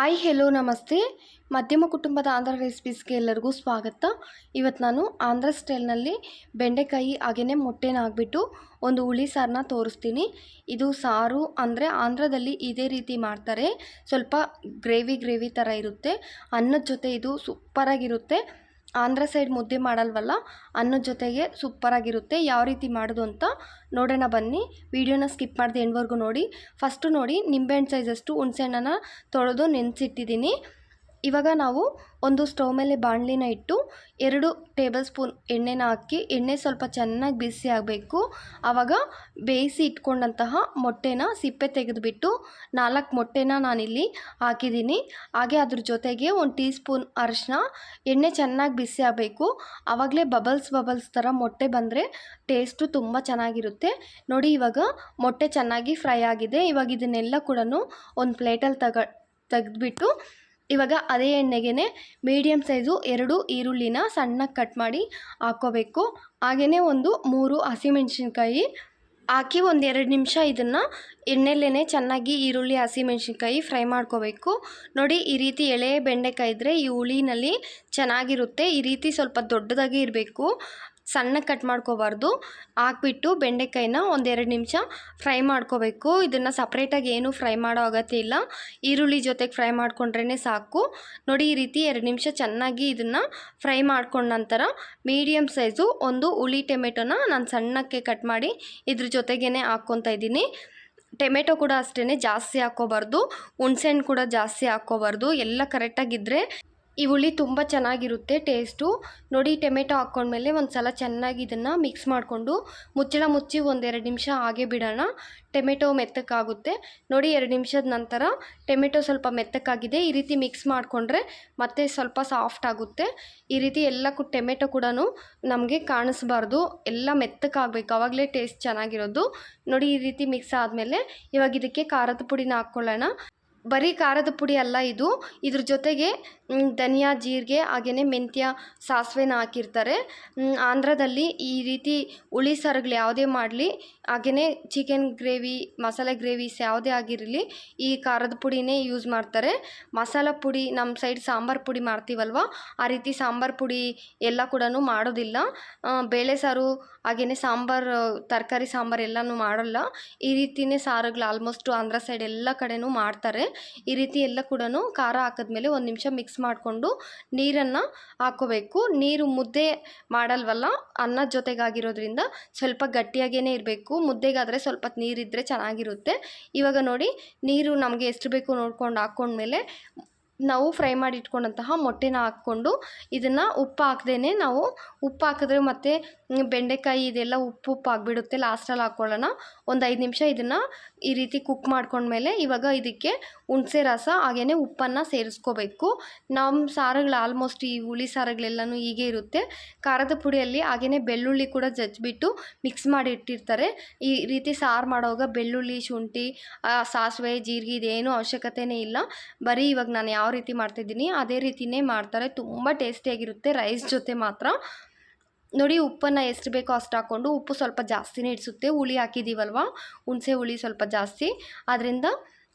Hi hello ನಮಸ್ತೆ. ಮಧ್ಯಮ ಕುಟುಂಬದ ಆಂಧ್ರ ರೆಸಿಪೀಸ್ಗೆ ಎಲ್ಲರಿಗೂ ಸ್ವಾಗತ. ಇವತ್ತು ನಾನು ಆಂಧ್ರ ಸ್ಟೈಲ್ನಲ್ಲಿ ಬೆಂಡೆಕಾಯಿ ಹಾಗೆಯೇ ಮೊಟ್ಟೆನ ಹಾಕ್ಬಿಟ್ಟು ಒಂದು ಹುಳಿ ಸಾರನ್ನ ತೋರಿಸ್ತೀನಿ. ಇದು ಸಾರು ಅಂದರೆ ಆಂಧ್ರದಲ್ಲಿ ಇದೇ ರೀತಿ ಮಾಡ್ತಾರೆ. ಸ್ವಲ್ಪ ಗ್ರೇವಿ ಗ್ರೇವಿ ಥರ ಇರುತ್ತೆ. ಅನ್ನದ ಜೊತೆ ಇದು ಸೂಪರಾಗಿರುತ್ತೆ. ಆಂಧ್ರ ಸೈಡ್ ಮುದ್ದೆ ಮಾಡಲ್ವಲ್ಲ? ಅನ್ನದ ಜೊತೆಗೆ ಸೂಪರಾಗಿರುತ್ತೆ ಯಾವ ರೀತಿ ಮಾಡೋದು ಅಂತ ನೋಡೋಣ ಬನ್ನಿ. ವಿಡಿಯೋನ ಸ್ಕಿಪ್ ಮಾಡಿದೆ ಎಂಡ್ವರೆಗೂ ನೋಡಿ. ಫಸ್ಟು ನೋಡಿ ನಿಂಬೆಹಣ್ಣು ಸೈಜಷ್ಟು ಹುಣಸೆಹಣ್ಣನ್ನು ತೊಳೆದು ನೆನೆಸಿಟ್ಟಿದ್ದೀನಿ. ಇವಾಗ ನಾವು ಒಂದು ಸ್ಟವ್ ಮೇಲೆ ಬಾಣಲಿನ ಇಟ್ಟು ಎರಡು ಟೇಬಲ್ ಸ್ಪೂನ್ ಎಣ್ಣೆನ ಹಾಕಿ, ಎಣ್ಣೆ ಸ್ವಲ್ಪ ಚೆನ್ನಾಗಿ ಬಿಸಿ ಆಗಬೇಕು. ಆವಾಗ ಬೇಯಿಸಿ ಇಟ್ಕೊಂಡಂತಹ ಮೊಟ್ಟೆನ ಸಿಪ್ಪೆ ತೆಗೆದುಬಿಟ್ಟು ನಾಲ್ಕು ಮೊಟ್ಟೆನ ನಾನಿಲ್ಲಿ ಹಾಕಿದ್ದೀನಿ. ಹಾಗೆ ಅದ್ರ ಜೊತೆಗೆ ಒಂದು ಟೀ ಸ್ಪೂನ್ ಅರಿಶಿನ, ಎಣ್ಣೆ ಚೆನ್ನಾಗಿ ಬಿಸಿ ಆಗಬೇಕು. ಆವಾಗಲೇ ಬಬಲ್ಸ್ ಬಬಲ್ಸ್ ಥರ ಮೊಟ್ಟೆ ಬಂದರೆ ಟೇಸ್ಟು ತುಂಬ ಚೆನ್ನಾಗಿರುತ್ತೆ. ನೋಡಿ ಇವಾಗ ಮೊಟ್ಟೆ ಚೆನ್ನಾಗಿ ಫ್ರೈ ಆಗಿದೆ. ಇವಾಗ ಇದನ್ನೆಲ್ಲ ಕೂಡ ಒಂದು ಪ್ಲೇಟಲ್ಲಿ ತಗ, ತೆಗೆದ್ಬಿಟ್ಟು ಇವಾಗ ಅದೇ ಎಣ್ಣೆಗೆ ಮೀಡಿಯಮ್ ಸೈಜು ಎರಡು ಈರುಳ್ಳಿನ ಸಣ್ಣಗೆ ಕಟ್ ಮಾಡಿ ಹಾಕ್ಕೋಬೇಕು ಹಾಗೆಯೇ ಒಂದು ಮೂರು ಹಸಿಮೆಣ್ಸಿನ್ಕಾಯಿ ಹಾಕಿ ಒಂದು ಎರಡು ನಿಮಿಷ ಇದನ್ನು ಎಣ್ಣೆಲೇ ಚೆನ್ನಾಗಿ ಈರುಳ್ಳಿ, ಹಸಿಮೆಣ್ಸಿನ್ಕಾಯಿ ಫ್ರೈ ಮಾಡ್ಕೋಬೇಕು. ನೋಡಿ ಈ ರೀತಿ ಎಳೆ ಬೆಂಡೆಕಾಯಿ ಇದ್ದರೆ ಈ ಹುಳಿನಲ್ಲಿ ಚೆನ್ನಾಗಿರುತ್ತೆ. ಈ ರೀತಿ ಸ್ವಲ್ಪ ದೊಡ್ಡದಾಗಿ ಇರಬೇಕು. ಸಣ್ಣ ಕಟ್ ಮಾಡ್ಕೋಬಾರ್ದು. ಹಾಕ್ಬಿಟ್ಟು ಬೆಂಡೆಕಾಯಿನ ಒಂದೆರಡು ನಿಮಿಷ ಫ್ರೈ ಮಾಡ್ಕೋಬೇಕು. ಇದನ್ನು ಸಪ್ರೇಟಾಗಿ ಏನು ಫ್ರೈ ಮಾಡೋ ಅಗತ್ಯ ಇಲ್ಲ. ಈರುಳ್ಳಿ ಜೊತೆಗೆ ಫ್ರೈ ಮಾಡ್ಕೊಂಡ್ರೇ ಸಾಕು. ನೋಡಿ, ಈ ರೀತಿ ಎರಡು ನಿಮಿಷ ಚೆನ್ನಾಗಿ ಇದನ್ನು ಫ್ರೈ ಮಾಡ್ಕೊಂಡ ನಂತರ ಮೀಡಿಯಮ್ ಸೈಜು ಒಂದು ಹುಳಿ ಟೊಮೆಟೊನ ನಾನು ಸಣ್ಣಕ್ಕೆ ಕಟ್ ಮಾಡಿ ಇದ್ರ ಜೊತೆಗೇ ಹಾಕ್ಕೊತಾ ಇದ್ದೀನಿ. ಟೊಮೆಟೊ ಕೂಡ ಅಷ್ಟೇ ಜಾಸ್ತಿ ಹಾಕ್ಕೋಬಾರ್ದು. ಹುಣ್ಸೆಹಣ್ಣು ಕೂಡ ಜಾಸ್ತಿ ಹಾಕ್ಕೋಬಾರ್ದು. ಎಲ್ಲ ಕರೆಕ್ಟಾಗಿದ್ದರೆ ಈ ಹುಳಿ ತುಂಬ ಚೆನ್ನಾಗಿರುತ್ತೆ ಟೇಸ್ಟು ನೋಡಿ, ಟೊಮೆಟೊ ಹಾಕ್ಕೊಂಡ್ಮೇಲೆ ಒಂದು ಸಲ ಚೆನ್ನಾಗಿ ಇದನ್ನು ಮಿಕ್ಸ್ ಮಾಡಿಕೊಂಡು ಮುಚ್ಚಳ ಮುಚ್ಚಿ ಒಂದೆರಡು ನಿಮಿಷ ಹಾಗೆ ಬಿಡೋಣ. ಟೊಮೆಟೊ ಮೆತ್ತಕ್ಕಾಗುತ್ತೆ ನೋಡಿ, ಎರಡು ನಿಮಿಷದ ನಂತರ ಟೊಮೆಟೊ ಸ್ವಲ್ಪ ಮೆತ್ತಕ್ಕಾಗಿದೆ ಈ ರೀತಿ ಮಿಕ್ಸ್ ಮಾಡಿಕೊಂಡ್ರೆ ಮತ್ತೆ ಸ್ವಲ್ಪ ಸಾಫ್ಟ್ ಆಗುತ್ತೆ. ಈ ರೀತಿ ಎಲ್ಲ ಕು, ಟೊಮೆಟೊ ಕೂಡ ನಮಗೆ ಕಾಣಿಸ್ಬಾರ್ದು. ಎಲ್ಲ ಮೆತ್ತಕ್ಕಾಗಬೇಕು ಆವಾಗಲೇ ಟೇಸ್ಟ್ ಚೆನ್ನಾಗಿರೋದು. ನೋಡಿ, ಈ ರೀತಿ ಮಿಕ್ಸ್ ಆದಮೇಲೆ ಇವಾಗ ಇದಕ್ಕೆ ಖಾರದ ಪುಡಿನ ಹಾಕ್ಕೊಳ್ಳೋಣ. ಬರೀ ಖಾರದ ಪುಡಿ ಅಲ್ಲ ಇದು. ಇದ್ರ ಜೊತೆಗೆ ಧನಿಯಾ, ಜೀರಿಗೆ ಹಾಗೆಯೇ ಮೆಂತ್ಯ, ಸಾಸಿವೆನ ಹಾಕಿರ್ತಾರೆ. ಆಂಧ್ರದಲ್ಲಿ ಈ ರೀತಿ ಹುಳಿ ಸಾರುಗಳು ಯಾವುದೇ ಮಾಡಲಿ. ಹಾಗೆಯೇ ಚಿಕನ್ ಗ್ರೇವಿ ಮಸಾಲೆ ಗ್ರೇವೀಸ್ ಯಾವುದೇ ಆಗಿರಲಿ, ಈ ಖಾರದ ಪುಡಿನೇ ಯೂಸ್ ಮಾಡ್ತಾರೆ. ಮಸಾಲ ಪುಡಿ ನಮ್ಮ ಸೈಡ್ ಸಾಂಬಾರು ಪುಡಿ ಮಾಡ್ತೀವಲ್ವ? ಆ ರೀತಿ ಸಾಂಬಾರು ಪುಡಿ ಎಲ್ಲ ಕೂಡ ಮಾಡೋದಿಲ್ಲ. ಬೇಳೆ ಸಾರು ಹಾಗೆಯೇ ಸಾಂಬಾರು, ತರಕಾರಿ ಸಾಂಬಾರು ಎಲ್ಲನೂ ಮಾಡೋಲ್ಲ. ಈ ರೀತಿಯೇ ಸಾರುಗಳು ಆಲ್ಮೋಸ್ಟು ಆಂಧ್ರ ಸೈಡ್ ಎಲ್ಲ ಕಡೆನೂ ಮಾಡ್ತಾರೆ. ಈ ರೀತಿ ಎಲ್ಲ ಕೂಡ ಖಾರ ಹಾಕಿದ್ಮೇಲೆ ಒಂದು ನಿಮಿಷ ಮಿಕ್ಸ್ ಮಾಡಿಕೊಂಡು ನೀರನ್ನು ಹಾಕೋಬೇಕು. ನೀರು ಮುದ್ದೆ ಮಾಡಲ್ವಲ್ಲ ಅನ್ನದ ಜೊತೆಗಾಗಿರೋದ್ರಿಂದ ಸ್ವಲ್ಪ ಗಟ್ಟಿಯಾಗೇ ಇರಬೇಕು. ಮುದ್ದೆಗಾದರೆ ಸ್ವಲ್ಪ ನೀರಿದ್ದರೆ ಚೆನ್ನಾಗಿರುತ್ತೆ. ಇವಾಗ ನೋಡಿ, ನೀರು ನಮಗೆ ಎಷ್ಟು ಬೇಕು ನೋಡ್ಕೊಂಡು ಹಾಕ್ಕೊಂಡ್ಮೇಲೆ ನಾವು ಫ್ರೈ ಮಾಡಿ ಇಟ್ಕೊಂಡಂತಹ ಮೊಟ್ಟೆನ ಹಾಕ್ಕೊಂಡು ಇದನ್ನು ಉಪ್ಪು ಹಾಕ್ದೇ ನಾವು ಉಪ್ಪು ಹಾಕಿದ್ರೆ ಮತ್ತು ಬೆಂಡೆಕಾಯಿ ಇದೆಲ್ಲ ಉಪ್ಪು ಉಪ್ಪು ಆಗಿಬಿಡುತ್ತೆ ಲಾಸ್ಟಲ್ಲಿ ಹಾಕ್ಕೊಳ್ಳೋಣ ಒಂದು ಐದು ನಿಮಿಷ ಇದನ್ನು ಈ ರೀತಿ ಕುಕ್ ಮಾಡ್ಕೊಂಡ್ಮೇಲೆ ಇವಾಗ ಇದಕ್ಕೆ ಹುಣಸೆ ರಸ ಹಾಗೆಯೇ ಉಪ್ಪನ್ನು ಸೇರಿಸ್ಕೋಬೇಕು. ನಮ್ಮ ಸಾರುಗಳು ಆಲ್ಮೋಸ್ಟ್ ಈ ಹುಳಿ ಸಾರುಗಳೆಲ್ಲನೂ ಹೀಗೆ ಇರುತ್ತೆ. ಖಾರದ ಪುಡಿಯಲ್ಲಿ ಹಾಗೆಯೇ ಬೆಳ್ಳುಳ್ಳಿ ಕೂಡ ಜಜ್ಜಿಬಿಟ್ಟು ಮಿಕ್ಸ್ ಮಾಡಿ ಇಟ್ಟಿರ್ತಾರೆ ಈ ರೀತಿ ಸಾರು ಮಾಡುವಾಗ ಬೆಳ್ಳುಳ್ಳಿ, ಶುಂಠಿ ಸಾಸಿವೆ, ಜೀರಿಗೆ ಇದೇನು ಅವಶ್ಯಕತೆಯೇ ಇಲ್ಲ. ಬರೀ ಇವಾಗ ನಾನು ಯಾವ ರೀತಿ ಮಾಡ್ತಿದ್ದೀನಿ. ಅದೇ ರೀತಿಯೇ ಮಾಡ್ತಾರೆ. ತುಂಬ ಟೇಸ್ಟಿಯಾಗಿರುತ್ತೆ ರೈಸ್ ಜೊತೆ ಮಾತ್ರ. ನೋಡಿ, ಉಪ್ಪನ್ನು ಎಷ್ಟು ಬೇಕೋ ಅಷ್ಟು ಹಾಕ್ಕೊಂಡು ಉಪ್ಪು ಸ್ವಲ್ಪ ಜಾಸ್ತಿನೇ ಇಡಿಸುತ್ತೆ. ಹುಳಿ ಹಾಕಿದ್ದೀವಲ್ವ ಹುಣಸೆ ಹುಳಿ ಸ್ವಲ್ಪ ಜಾಸ್ತಿ. ಅದರಿಂದ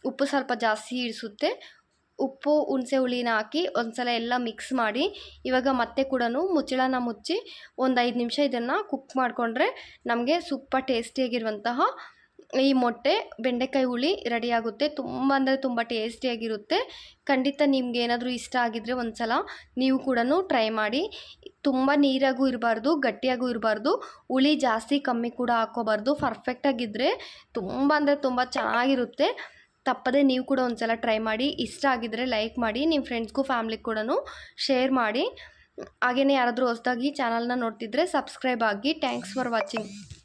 ಉಪ್ಪು ಸ್ವಲ್ಪ ಜಾಸ್ತಿ ಇಡಿಸುತ್ತೆ. ಉಪ್ಪು, ಹುಣಸೆ ಹುಳಿನ ಹಾಕಿ ಒಂದು ಸಲ ಎಲ್ಲ ಮಿಕ್ಸ್ ಮಾಡಿ ಇವಾಗ ಮತ್ತೆ ಕೂಡ ಮುಚ್ಚಳನ ಮುಚ್ಚಿ ಒಂದು ಐದು ನಿಮಿಷ ಇದನ್ನು ಕುಕ್ ಮಾಡಿಕೊಂಡ್ರೆ ನಮಗೆ ಸೂಪರ್ ಟೇಸ್ಟಿಯಾಗಿರುವಂತಹ ಈ ಮೊಟ್ಟೆ ಬೆಂಡೆಕಾಯಿ ಹುಳಿ ರೆಡಿಯಾಗುತ್ತೆ. ತುಂಬ ಅಂದರೆ ತುಂಬ ಟೇಸ್ಟಿಯಾಗಿರುತ್ತೆ. ಖಂಡಿತ ನಿಮ್ಗೆ ಏನಾದರೂ ಇಷ್ಟ ಆಗಿದ್ದರೆ ಒಂದು ಸಲ ನೀವು ಕೂಡ ಟ್ರೈ ಮಾಡಿ. ತುಂಬ ನೀರಾಗೂ ಇರಬಾರ್ದು, ಗಟ್ಟಿಯಾಗೂ ಇರಬಾರ್ದು. ಹುಳಿ ಜಾಸ್ತಿ ಕಮ್ಮಿ ಕೂಡ ಹಾಕೋಬಾರ್ದು. ಪರ್ಫೆಕ್ಟಾಗಿದ್ದರೆ ತುಂಬ ಅಂದರೆ ತುಂಬ ಚೆನ್ನಾಗಿರುತ್ತೆ. ತಪ್ಪದೆ ನೀವು ಕೂಡ ಒಂದು ಸಲ ಟ್ರೈ ಮಾಡಿ. ಇಷ್ಟ ಆಗಿದ್ದರೆ ಲೈಕ್ ಮಾಡಿ. ನಿಮ್ಮ ಫ್ರೆಂಡ್ಸ್ಗೂ ಫ್ಯಾಮ್ಲಿಗೆ ಕೂಡ ಶೇರ್ ಮಾಡಿ. ಹಾಗೆಯೇ ಯಾರಾದರೂ ಹೊಸದಾಗಿ ಚಾನಲ್ನ ನೋಡ್ತಿದ್ರೆ ಸಬ್ಸ್ಕ್ರೈಬ್ ಆಗಿ. Thanks for watching